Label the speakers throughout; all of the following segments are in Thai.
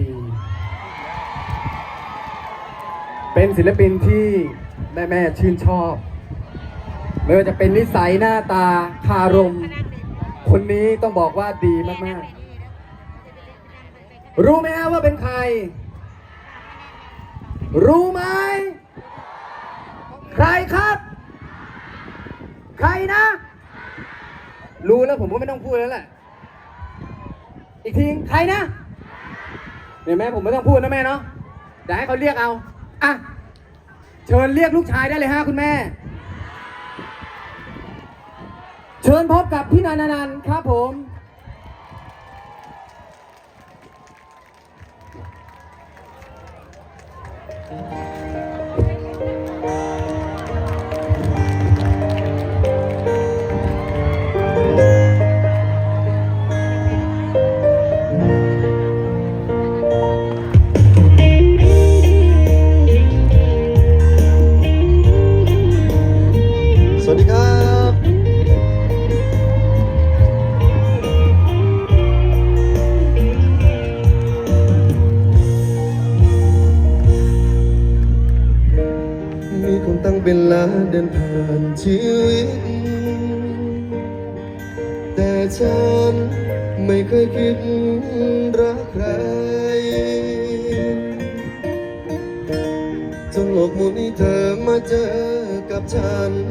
Speaker 1: ดี เป็นศิลปินที่แม่แม่ชื่นชอบ ไม่ว่าจะเป็นนิสัยหน้าตาคารม คนนี้ต้องบอกว่าดีมาก ๆ รู้ไหมฮะว่าเป็นใคร รู้ไหม ใครครับ ใครนะ รู้แล้วผมก็ไม่ต้องพูดแล้วแหละอีกทีใครนะ เห็นไหมผมไม่ต้องพูดนะแม่เนาะเดี๋ยวให้เขาเรียกเอาอะเชิญเรียกลูกชายได้เลยฮะคุณแม่ เชิญพบกับพี่นันนันครับผม
Speaker 2: อืม done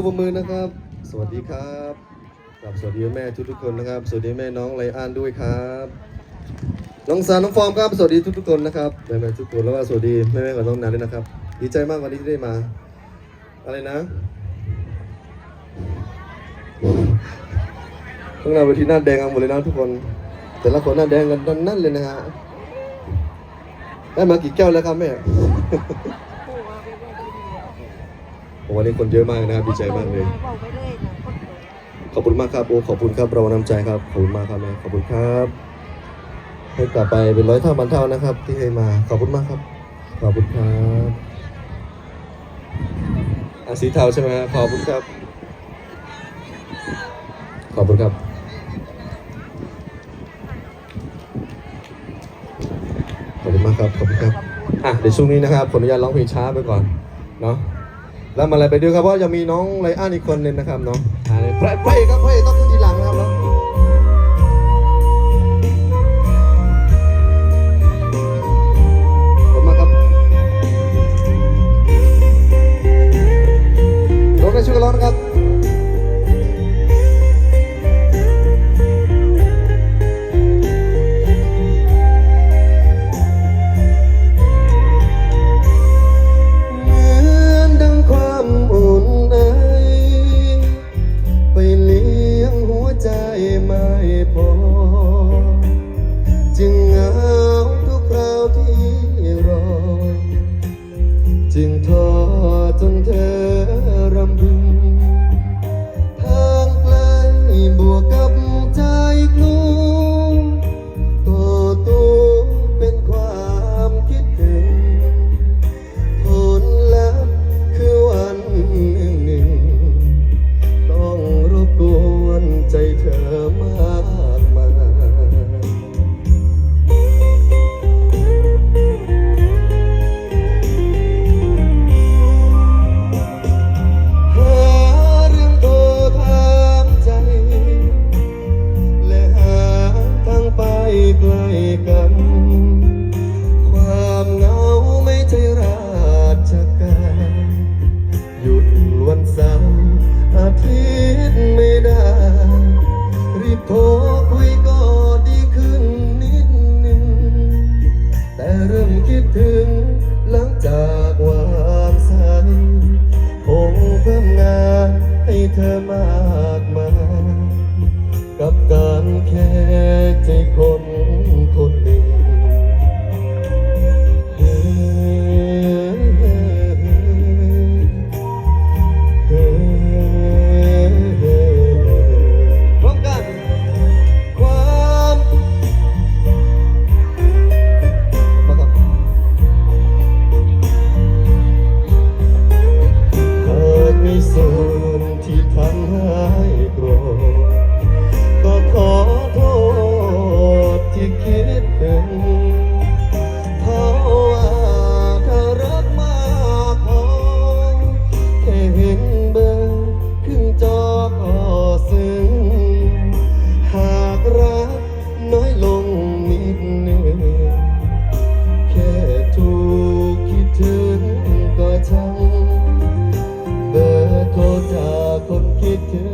Speaker 2: คุณสมมือนะครับ สวัสดีครับครับสวัสดีแม่ทุกๆคนนะครับ สวัสดีแม่น้องไลอ้อนด้วยครับ น้องสารน้องฟอร์มครับ สวัสดีทุกๆคนนะครับแม่แม่ทุกคนแล้วก็สวัสดีแม่แม่ๆกับน้องนันด้วยนะครับ ดีใจมากวันนี้ที่ได้มา อะไรนะข้างหน้าเวทีหน้าแดงกันหมดเลยนะทุกคน แต่ละคนหน้าแดงกันนั่นเลยนะฮะได้มากี่แก้วแล้วครับแม่ วันนี้คนเยอะมากนะครับดีใจมากเลย
Speaker 3: บอกไปเลยนะคนเดียว
Speaker 2: ขอบคุณมากครับโอ้ขอบคุณครับเราน้ำใจครับขอบคุณมากครับแม่ขอบคุณครับ ให้กลับไปเป็นร้อยเท่าพันเท่านะครับ ที่ให้มาขอบคุณมากครับ ขอบคุณครับอาสีเทาใช่ไหมครับขอบคุณครับ ขอบคุณครับ ขอบคุณมากครับขอบคุณครับอะเดี๋ยวช่วงนี้นะครับขออนุญาตร้องเพลงช้าไปก่อนเนาะ แล้วมาอะไรไปดูครับเพราะยังมีน้องไลอ้อนอีกคนหนึงนะครับเนาะอ่าพระพระเอกครับพระเอกต้องขึ้นทีหลังนะครับเนา ใจไม่พอ ค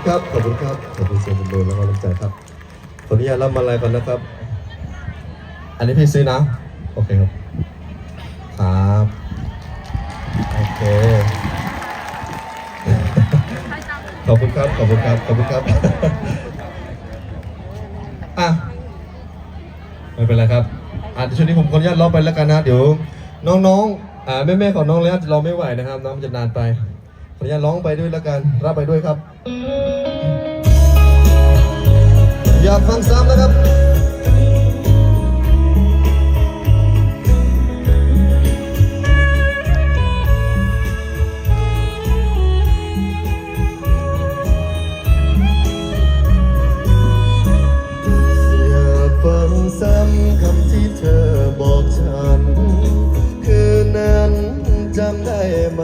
Speaker 2: คุณครับ ขอบคุณครับ ขอบคุณเสียงปรบมือแล้วก็น้ำใจครับ ขออนุญาตรับมาลายก่อนนะครับ อันนี้พี่ซื้อนะ โอเคครับ ครับ โอเค ขอบคุณครับ ขอบคุณครับ ขอบคุณครับ อะ ไม่เป็นไรครับ อะช่วงนี้ผมขออนุญาตร้องไปแล้วกันนะ เดี๋ยวน้องๆ อ่าแม่ๆของน้องเลยเราไม่ไหวนะครับ น้องจะนานไปขออนุญาตร้องไปด้วยแล้วกัน รับไปด้วยครับ อย่ากฟังซ้ำนะครับซ้ำคำที่เธอบอกฉัน คืนนั้นจำได้ไหม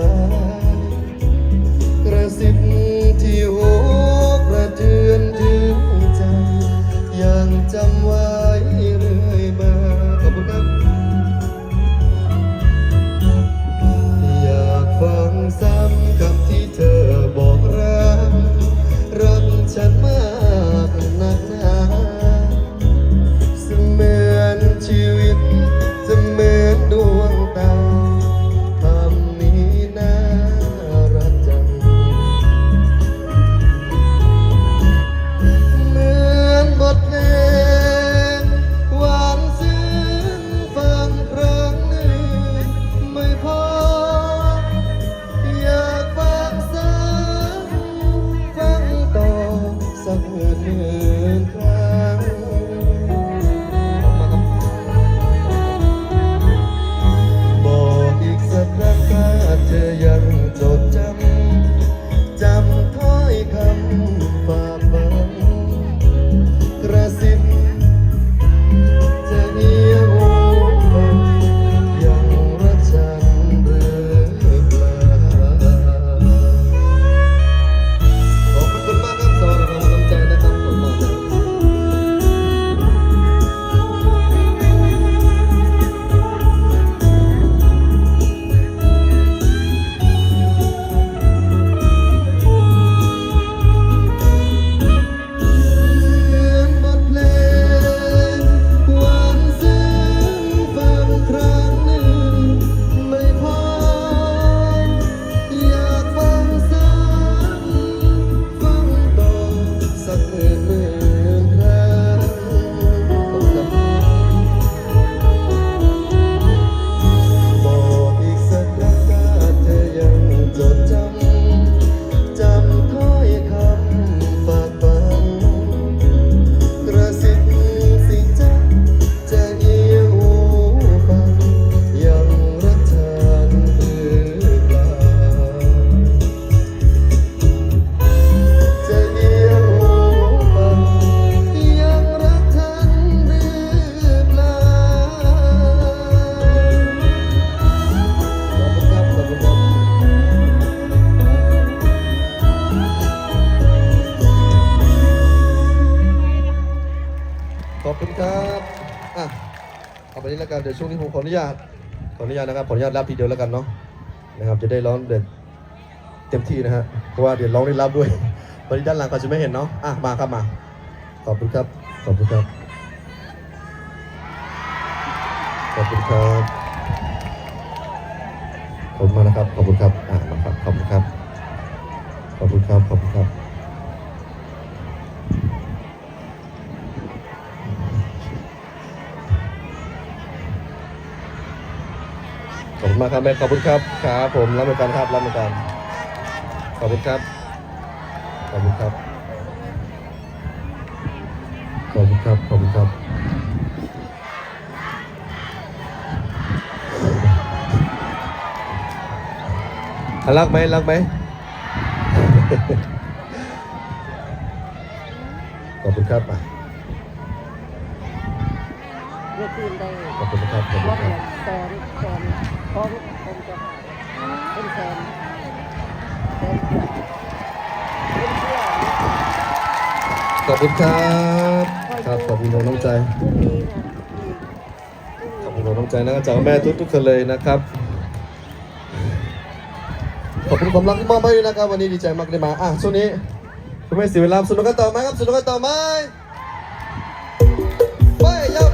Speaker 2: อาไปนี้แล้วกันเดี๋ยวช่วงนี้ผมขออนุญาตขออนุญาตนะครับขออนุญาตรับทีเดียวแล้วกันเนาะนะครับจะได้ร้องเด็ดเต็มที่นะฮะเพราะว่าเดี๋ยวร้องได้รับด้วยตอนนี้ด้านหลังก็จะไม่เห็นเนาะอะมาครับมา ขอบคุณครับ ขอบคุณครับ ขอบคุณครับขอบคุณมากนะครับ ขอบคุณครับอะมาครับขอบคุณครับ ขอบคุณครับขอบคุณครับ อบคุณมากครับแม่ขอบคุณครับครับผมรับเหมือนกันครับรับเหมือนกันขอบคุณครับขอบคุณครับขอบคุณครับขอบคุณครับอะรักไหมรักไหมขอบคุณครับอะ
Speaker 3: เมื่อคืนได้
Speaker 2: ขอบคุณครับขอบคุณ
Speaker 3: รถ
Speaker 2: ครับ
Speaker 3: แสนแสน ท้องเป็นจะเป็นแสนแสนเป็นเชื่อ
Speaker 2: ขอบคุณครับครับขอบคุณน้องใจ
Speaker 3: พรุ่งนี้นะ
Speaker 2: ขอบคุณน้องใจนะครับจากแม่ทุกๆคนเลยนะครับขอบคุณความรักที่มอบให้ด้วยนะครับวันนี้ดีใจมากได้มาอะช่วงนี้ทำไมเสียเวลาสนุกกันต่อไหมครับสนุกกันต่อไหมไปยา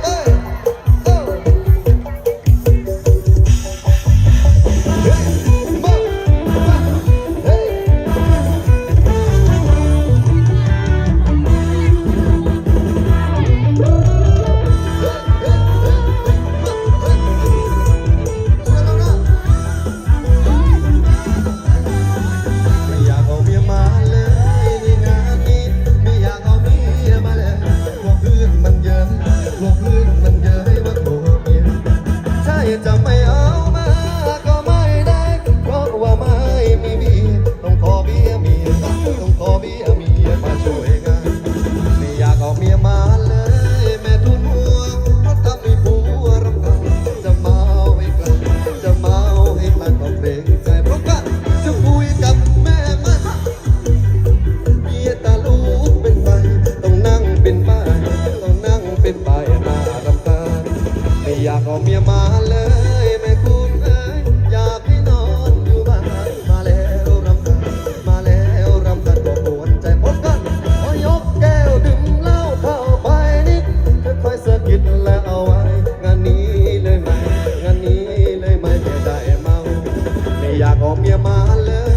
Speaker 2: มียมาเลย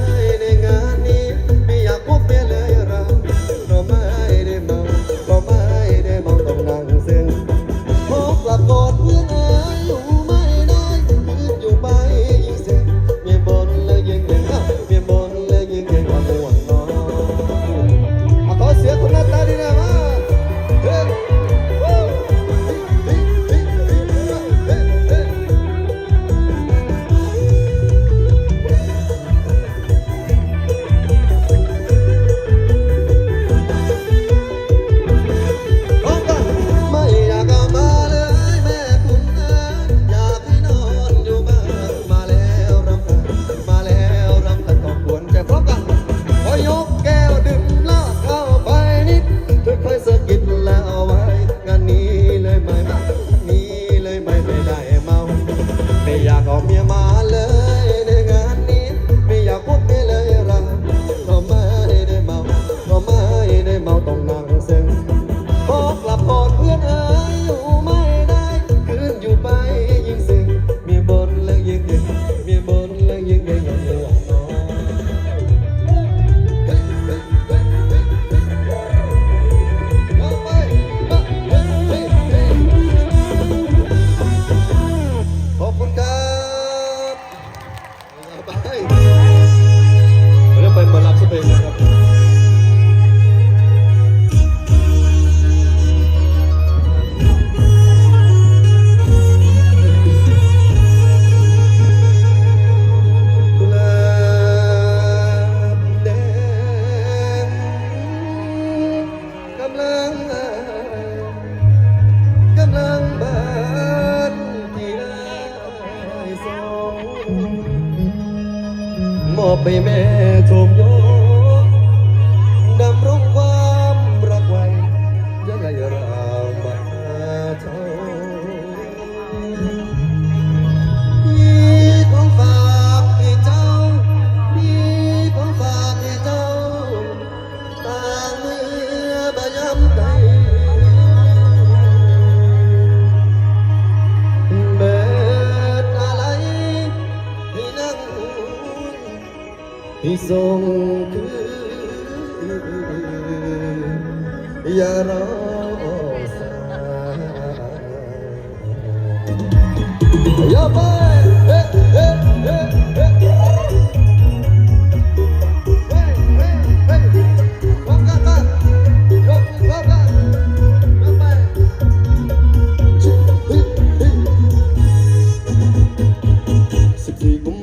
Speaker 2: ไสิ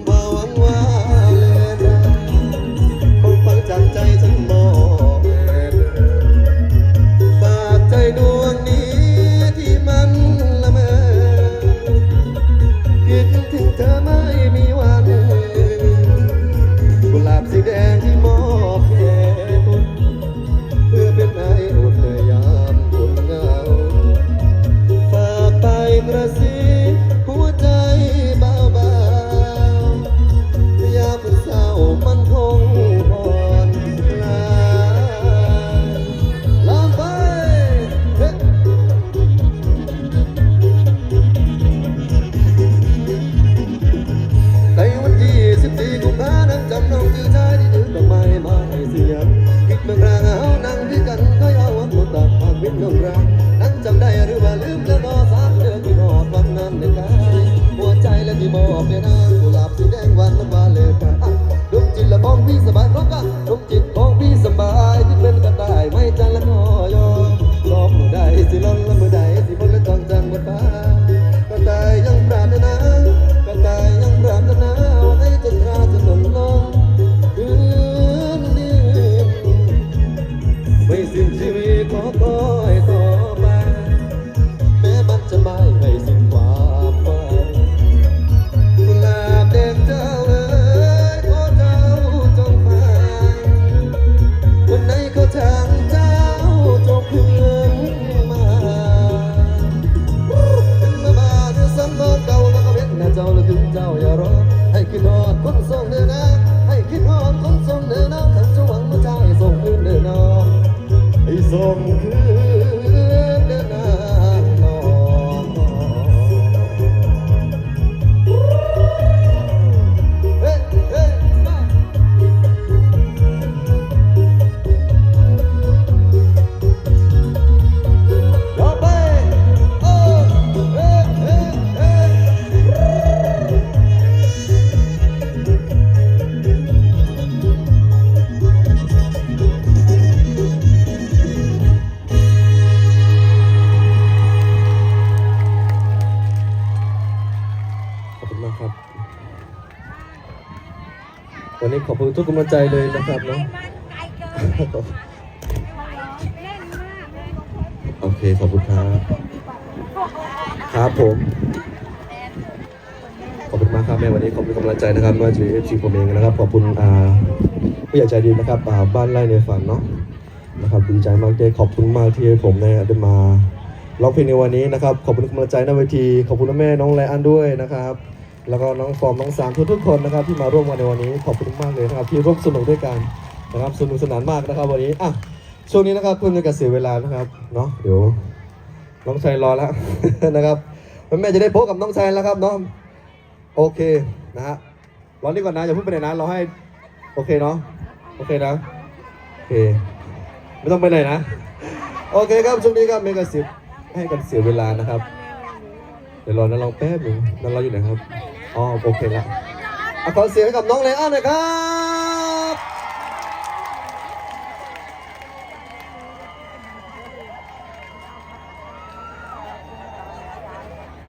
Speaker 2: ที่สบายเพราะกัน ทุกกำลังใจเลยนะครับเนาะโอเคขอบคุณครับ ครับผม ขอบคุณมากครับแม่วันนี้ขอบคุณกำลังใจนะครับไม่ว่าจะเอฟซีผมเองนะครับ ขอบคุณอ่าผู้ใหญ่ใจดีนะครับอ่าบ้านไร่ในฝันเนาะนะครับดีใจมากเลยขอบคุณมากที่ให้ผมได้ได้มาร้องเพลงในวันนี้นะครับ ขอบคุณกำลังใจหน้าเวที ขอบคุณแม่น้องไลอันด้วยนะครับ แล้วก็น้องฟอร์มน้องสามทุกๆคนนะครับที่มาร่วมกันในวันนี้ขอบคุณมากเลยนะครับที่ร่วมสนุกด้วยกันนะครับสนุกสนานมากนะครับวันนี้อะช่วงนี้นะครับเพื่อไม่ให้เสียเวลานะครับเนาะเดี๋ยวน้องชายรอแล้วนะครับแม่จะได้พบกับน้องชายแล้วครับเนาะโอเคนะฮะรอนี่ก่อนนะอย่าเพิ่งไปไหนนะเราให้โอเคเนาะโอเคนะโอเคไม่ต้องไปไหนนะโอเคครับช่วงนี้ครับเมกะสิบให้กันเสียเวลานะครับเดี๋ยวรอนะลองแป๊บหนึ่งนั่นเราอยู่ไหนครับ อ๋อโอเคละอะขอเสียงกับน้องเลอ้อนหน่อยครับ